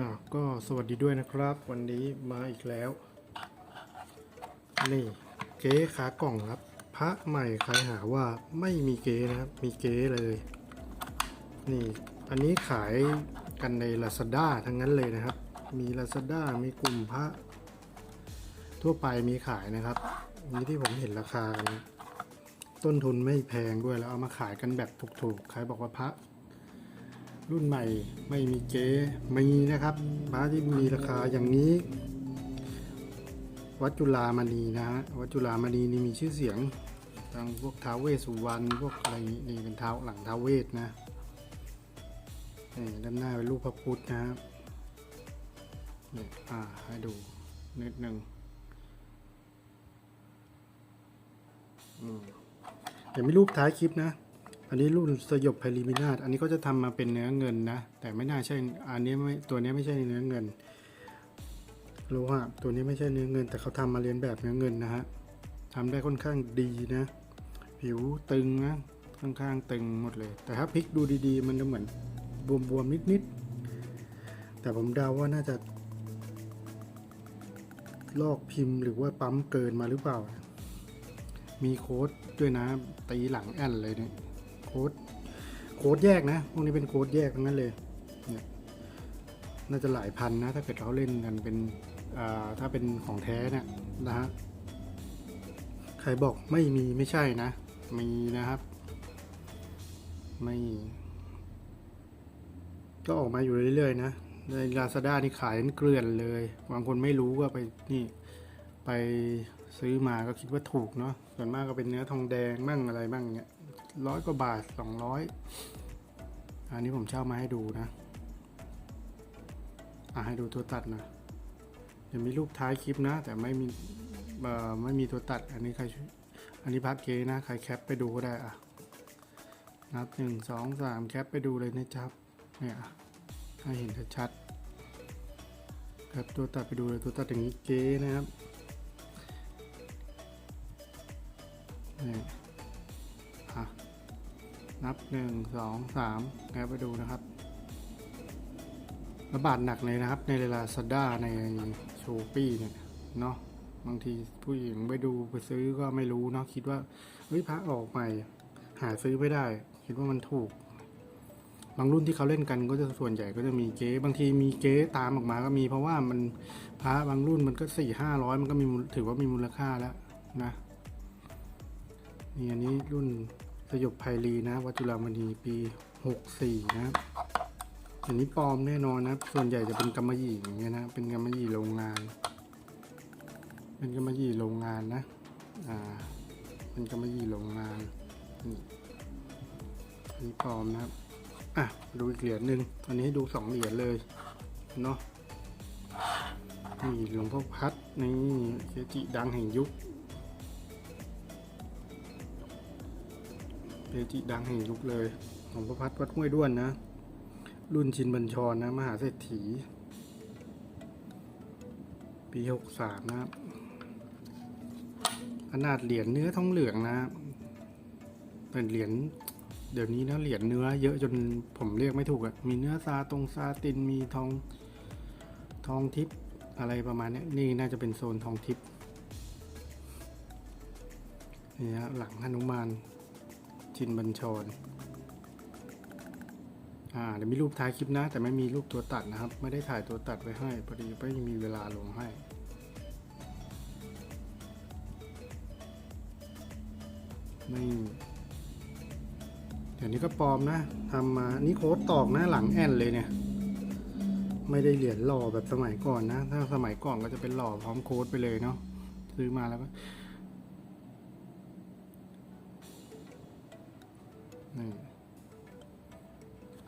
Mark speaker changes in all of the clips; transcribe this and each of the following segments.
Speaker 1: อ่าก็สวัสดีด้วยนะครับ วันนี้มาอีกแล้ว นี่เก๊ขากล่องครับ พระใหม่ใครหาว่าไม่มีเก๊นะครับ มีเก๊เลย นี่อันนี้ขายกันใน Lazada ทั้งนั้นเลยนะครับ มี Lazada มีกลุ่มพระ ทั่วไปมีขายนะครับนี่ที่ผมเห็นราคากันต้นทุนไม่แพงด้วยแล้วเอามาขายกันแบบถูกๆ ใครบอกว่าพระ รุ่นใหม่ไม่มีเก๊มีนะครับพระที่มีราคาอย่างนี้ วัดจุฬามณีนะฮะวัดจุฬามณีนี่มีชื่อเสียงทางพวกท้าเวสุวรรณพวกอะไรนี่นี่เป็นเท้าหลังท้าเวสนะนี่ด้านหน้าเป็นรูปพระพุทธนะครับนี่อ่าให้ดูนิดหนึ่งอืมเดี๋ยวมีรูปท้ายคลิปนะ อันนี้รุ่นสยบไพลิมินาตอันนี้ก็จะทำมาเป็นเนื้อเงินนะ แต่ไม่น่าใช่ อันนี้ไม่ ตัวนี้ไม่ใช่เนื้อเงิน โลหะตัวนี้ไม่ใช่เนื้อเงิน แต่เขาทำมาเรียนแบบเนื้อเงินนะฮะทำได้ค่อนข้างดีนะ ผิวตึงนะ ค่อนข้างตึงหมดเลย แต่ถ้าพลิกดูดีๆ มันจะเหมือนบวมๆนิดๆ แต่ผมเดาว่าน่าจะ ลอกพิมพ์หรือว่าปั๊มเกินมาหรือเปล่า มีโค้ดด้วยนะ ตีหลังแอนเลยเนี่ย โค้ดโค้ดแยกนะ พวกนี้เป็นโค้ดแยกทั้งนั้นเลยเนี่ยน่าจะหลายพันนะ ถ้าเกิดเขาเล่นกันเป็นถ้าเป็นของแท้เนี่ยนะฮะใครบอกไม่มีไม่ใช่นะ มีนะครับ ไม่ก็ออกมาอยู่เรื่อยๆนะใน Lazada นี่ขายกันเกลื่อนเลย บางคนไม่รู้ก็ไปนี่ไปซื้อมาก็คิดว่าถูกเนาะส่วนมากก็เป็นเนื้อทองแดงบ้างอะไรบ้างเนี้ย ร้อยกว่าบาทสองร้อยอันนี้ผมเช่ามาให้ดูนะ อะให้ดูตัวตัดนะเดี๋ยวมีรูปท้ายคลิปนะ แต่ไม่มีไม่มีตัวตัด อันนี้ใครอันนี้พัดเกนะ ใครแคปไปดูก็ได้อะนับหนึ่งสองสามแคปไปดูเลยนะจ๊บเนี่ยให้เห็นชัดๆครับตัวตัดไปดูเลยตัวตัดอย่างนี้เก๋นะครับนี่ นับหนึ่งสองสามแงไปดูนะครับ ระบาดหนักเลยนะครับ ในเวลาซาด้าในโชปี้เนี่ยเนาะบางทีผู้หญิงไปดูไปซื้อก็ไม่รู้เนาะคิดว่าเฮ้ยพระออกใหม่ หาซื้อไม่ได้ คิดว่ามันถูก บางรุ่นที่เขาเล่นกันก็จะส่วนใหญ่ก็จะมีเก๊บางทีมีเก๊ตามออกมาก็มี เพราะว่ามันพระบางรุ่นมันก็สี่ห้าร้อยมันก็มีถือว่ามีมูลค่าแล้วนะนี่อันนี้รุ่น สยบไพรีนะวัจุฬามณีปี 64 นะครับอันนี้ปลอมแน่นอนนะ ส่วนใหญ่จะเป็นกำมะหยี่อย่างเงี้ยนะ เป็นกำมะหยี่โรงงาน เป็นกำมะหยี่โรงงานนะ อ่า เป็นกำมะหยี่โรงงานนี่อันนี้ปลอมนะครับ อะ ดูอีกเหรียญหนึ่งอันนี้ให้ดูสองเหรียญเลย เนาะนี่หลวงพ่อพัดนี่เกจิดังแห่งยุค เกจิดังแห่งยุคเลยของพระพัฒน์วัดห้วยด้วนนะ รุ่นชินบัญชรนะ มหาเศรษฐี ปีหกสามนะครับขนาดเหรียญเนื้อทองเหลืองนะเป็นเหรียญเดี๋ยวนี้นะเหรียญเนื้อ เยอะจนผมเรียกไม่ถูกอะมีเนื้อซาตรงซาตินมีทองทองทิพย์อะไรประมาณนี้นี่น่าจะเป็นโซนทองทิพย์นี่ฮะหลังหนุมาน จินบัญชร อ่าเดี๋ยวมีรูปท้ายคลิปนะ แต่ไม่มีรูปตัวตัดนะครับ ไม่ได้ถ่ายตัวตัดไว้ให้พอดีไม่มีเวลาลงให้ไม่เดี๋ยวนี้ก็ปลอมนะทำมานี่โค้ดตอกนะหลังแอนเลยเนี่ย ไม่ได้เหรียญหล่อแบบสมัยก่อนนะ ถ้าสมัยก่อนก็จะเป็นหล่อพร้อมโค้ดไปเลยเนาะซื้อมาแล้วก็ นี่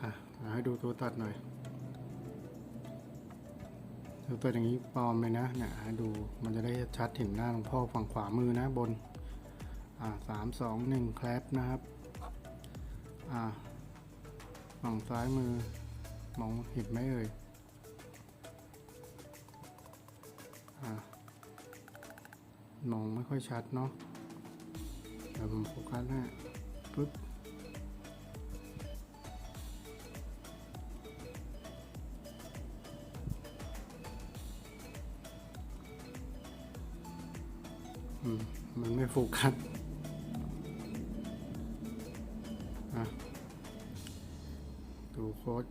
Speaker 1: อะเอาให้ดูตัวตัดหน่อยตัวตัดอย่างนี้ปลอมเลยนะเนี่ยให้ดูมันจะได้ชัดเห็นหน้าหลวงพ่อฝั่งขวามือนะบน อ่าสามสองหนึ่งแคลปนะครับ อ่าฝั่งซ้ายมือมองเห็นไหมเอ่ยอ่ามองไม่ค่อยชัดเนาะเดี๋ยวผมโฟกัสให้ปึ๊บ มันไม่โฟกัสดูโค้ด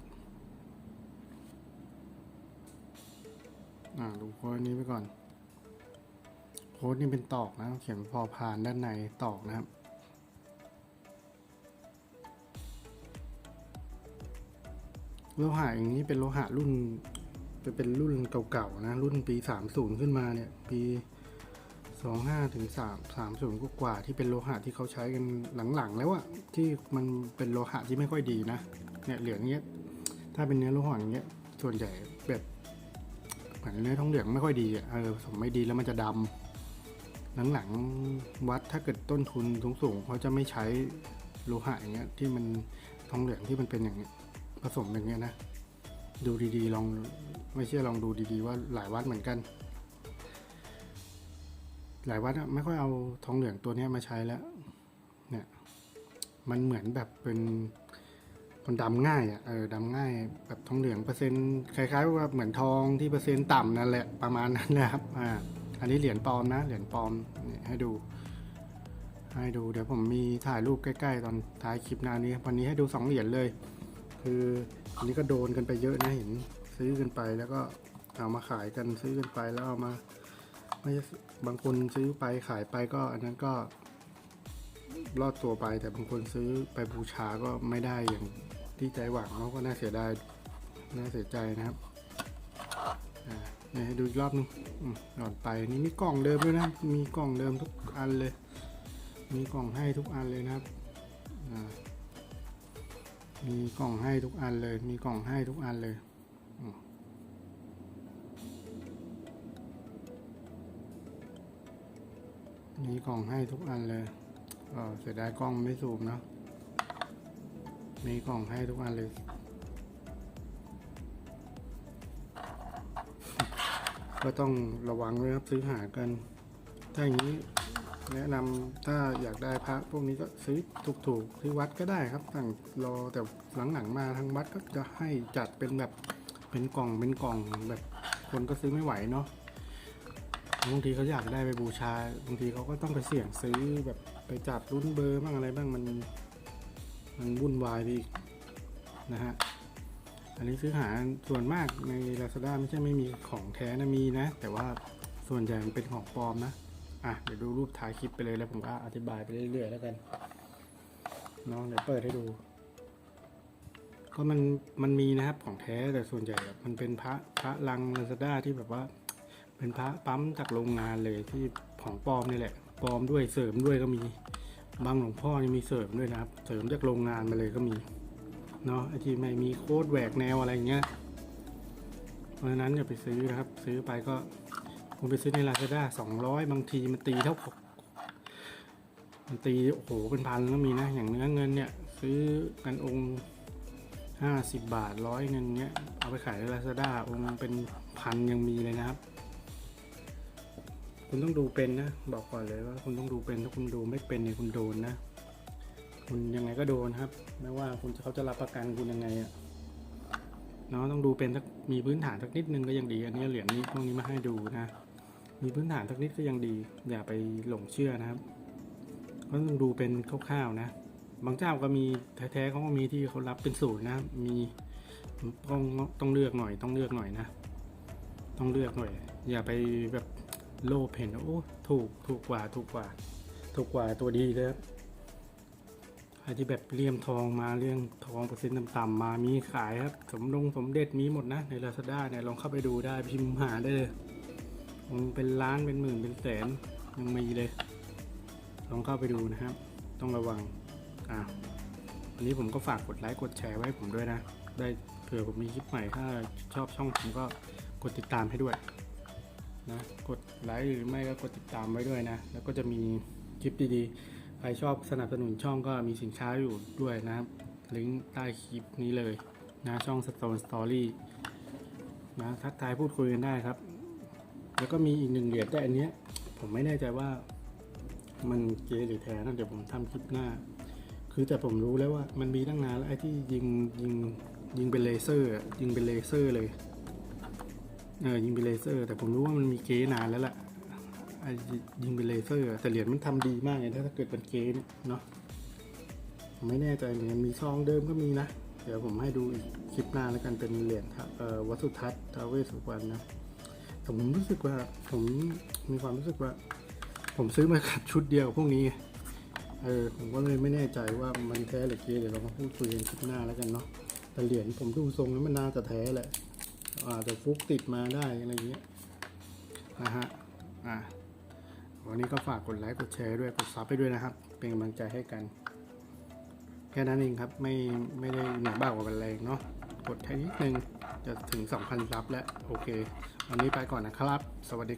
Speaker 1: อ่าดูโค้ดนี้ไปก่อน โค้ดนี่เป็นตอกนะ เขียนพอพานด้านในตอกนะครับโลหะอย่างนี้เป็นโลหะรุ่นจะเป็นรุ่นเก่าๆนะ รุ่นปี 30 ขึ้นมาเนี่ย ปี 25ถึง3 30กว่าที่เป็นโลหะที่เขาใช้กันหลังๆ แล้วอะที่มันเป็นโลหะที่ไม่ค่อยดีนะเนี่ยเหลืองเงี้ยถ้าเป็นเนื้อโลหะอย่างเงี้ยส่วนใหญ่แบบเหมือนเนื้อทองเหลืองไม่ค่อยดีอะเออผสมไม่ดีแล้วมันจะดำหลังๆวัดถ้าเกิดต้นทุนสูงๆเขาจะไม่ใช้โลหะอย่างเงี้ยที่มันทองเหลืองที่มันเป็นอย่างเงี้ยผสมอย่างเงี้ยนะดูดีๆลองไม่เชื่อลองดูดีๆว่าหลายวัดเหมือนกัน หลายวัดอะไม่ค่อยเอาทองเหลืองตัวนี้มาใช้แล้ว เนี่ย มันเหมือนแบบเป็นมันดำง่ายอะเออดำง่ายแบบทองเหลืองเปอร์เซ็นต์คล้ายๆว่าเหมือนทองที่เปอร์เซ็นต์ต่ำนั่นแหละประมาณนั้นนะครับอ่าอันนี้เหรียญปลอมนะเหรียญปลอมเนี่ยให้ดู ให้ดูเดี๋ยวผมมีถ่ายรูปใกล้ ๆ ตอนท้ายคลิปหน้านี้วันนี้ให้ดูสองเหรียญเลย คืออันนี้ก็โดนกันไปเยอะนะเห็น ซื้อกันไปแล้วก็เอามาขายกันซื้อกันไปแล้วเอามา ไม่บางคนซื้อไปขายไปก็อันนั้นก็รอดตัวไป แต่บางคนซื้อไปบูชาก็ไม่ได้อย่างที่ใจหวังเขาก็น่าเสียดายน่าเสียใจนะครับอ่าเนี่ยให้ดูอีกรอบนึงหลอดไปนี่มีกล่องเดิมด้วยนะ มีกล่องเดิมทุกอันเลย มีกล่องให้ทุกอันเลยนะครับอ่ามีกล่องให้ทุกอันเลย มีกล่องให้ทุกอันเลย มีกล่องให้ทุกอันเลยเสียดายกล้องไม่สูมเนอะมีกล่องให้ทุกอันเลย ก็ต้องระวังด้วยครับซื้อหากัน ถ้าอย่างนี้แนะนำถ้าอยากได้พระพวกนี้ก็ซื้อถูกๆที่วัดก็ได้ครับสั่งรอแต่หลังๆมาทางวัดก็จะให้จัดเป็นแบบเป็นกล่องเป็นกล่องแบบคนก็ซื้อไม่ไหวเนาะ บางทีเขาอยากได้ไปบูชา บางทีเขาก็ต้องไปเสี่ยงซื้อแบบไปจัดรุ่นเบอร์บ้างอะไรบ้างมันมันวุ่นวายไปอีกนะฮะ อันนี้ซื้อหาส่วนมากใน Lazada ไม่ใช่ไม่มีของแท้นะมีนะ แต่ว่าส่วนใหญ่มันเป็นของปลอมนะ อะเดี๋ยวดูรูปถ่ายคลิปไปเลยแล้วผมก็อธิบายไปเรื่อยๆแล้วกันเนาะเดี๋ยวเปิดให้ดู ก็มันมันมีนะครับของแท้แต่ส่วนใหญ่อะมันเป็นพระพระลังลาซาด้าที่แบบว่า เป็นพระปั๊มจากโรงงานเลยที่ของปลอมนี่แหละปลอมด้วยเสริมด้วยก็มีบางหลวงพ่อนี่มีเสริมด้วยนะครับ เสริมจากโรงงานมาเลยก็มีเนาะไอที่ไม่มีโค้ดแหวกแนวอะไรเงี้ยเพราะฉะนั้นอย่าไปซื้อนะครับ ซื้อไปก็ผมไปซื้อในลาซาด้าสองร้อยบางทีมันตีเท่าหกมันตีโอ้โหเป็นพันก็มีนะ อย่างเนื้อเงินเนี่ยซื้อกันองค์ห้าสิบบาทร้อยเงินเนี้ยเอาไปขายในลาซาด้าองค์เป็นพันยังมีเลยนะครับ คุณต้องดูเป็นนะ บอกก่อนเลยว่าคุณต้องดูเป็นถ้าคุณดูไม่เป็นเนี่ยคุณโดนนะ คุณยังไงก็โดนครับ ไม่ว่าคุณจะเขาจะรับประกันคุณยังไงอะเนาะต้องดูเป็นสักมีพื้นฐานสักนิดนึงก็ยังดี อันนี้เหรียญนี้พวกนี้มาให้ดูนะ มีพื้นฐานสักนิดก็ยังดี อย่าไปหลงเชื่อนะครับก็ต้องดูเป็นคร่าวๆนะ บางเจ้าก็มีแท้ๆเขาก็มีที่เขารับเป็นสูตรนะ มีต้องต้องเลือกหน่อยต้องเลือกหน่อยนะ ต้องเลือกหน่อย อย่าไปแบบ โลภเห็นโอ้ถูกถูกกว่าถูกกว่า ถูกกว่าตัวดีเลยครับใครที่แบบเลี่ยมทองมาเลี่ยมทองเปอร์เซ็นต์ต่ำๆมามีขายครับ สมดงสมเด็จมีหมดนะ ใน Lazada เนี่ยลองเข้าไปดูได้พิมพ์หาได้เลยมันเป็นล้านเป็นหมื่นเป็นแสนยังมีเลย ลองเข้าไปดูนะครับ ต้องระวังอ่าวันนี้ผมก็ฝากกดไลค์กดแชร์ไว้ให้ผมด้วยนะ ได้เผื่อผมมีคลิปใหม่ถ้าชอบช่องผมก็กดติดตามให้ด้วย นะกดไลค์หรือไม่ก็กดติดตามไว้ด้วยนะ แล้วก็จะมีคลิปดีๆ ใครชอบสนับสนุนช่องก็มีสินค้าอยู่ด้วยนะครับลิงก์ใต้คลิปนี้เลยนะช่อง Stone Story นะทักทายพูดคุยกันได้ครับ แล้วก็มีอีกหนึ่งเหรียญแต่อันเนี้ย ผมไม่แน่ใจว่ามันเกหรือแท้นะเดี๋ยวผมทำคลิปหน้า คือแต่ผมรู้แล้วว่ามันมีตั้งนานแล้วไอ้ที่ยิงยิงยิงเป็นเลเซอร์ยิงเป็นเลเซอร์เลย เออยิงเป็นเลเซอร์ แต่ผมรู้ว่ามันมีเก๊นานแล้วล่ะไอ้ยิงเป็นเลเซอร์ แต่เหรียญมันทำดีมากเลยถ้าเกิดเป็นเกนเนาะไม่แน่ใจเหมือนมีซองเดิมก็มีนะ เดี๋ยวผมให้ดูอีกคลิปหน้าแล้วกันเป็นเหรียญครับวัดสุทัศน์ทาวเวสุวรรณนะแต่ผมรู้สึกว่าผมมีความรู้สึกว่า ผมซื้อมาขัดชุดเดียวพวกนี้เออผมก็เลยไม่แน่ใจว่ามันแท้หรือเกนเดี๋ยวเรามาพูดคุยกันคลิปหน้าแล้วกันเนาะแต่เหรียญผมดูทรงแล้วมันน่าจะแท้แหละ อาจจะฟุกติดมาได้อะไรอย่างเงี้ยนะฮะอะวันนี้ก็ฝากกดไลค์กดแชร์ด้วยกดซับไปด้วยนะครับ เป็นกำลังใจให้กัน แค่นั้นเองครับไม่ไม่ได้เหนือบ้ากว่ากันแรงเนาะกดแค่นิดนึงจะถึง 2,000 ซับแล้ว โอเค วันนี้ไปก่อนนะครับ สวัสดีครับ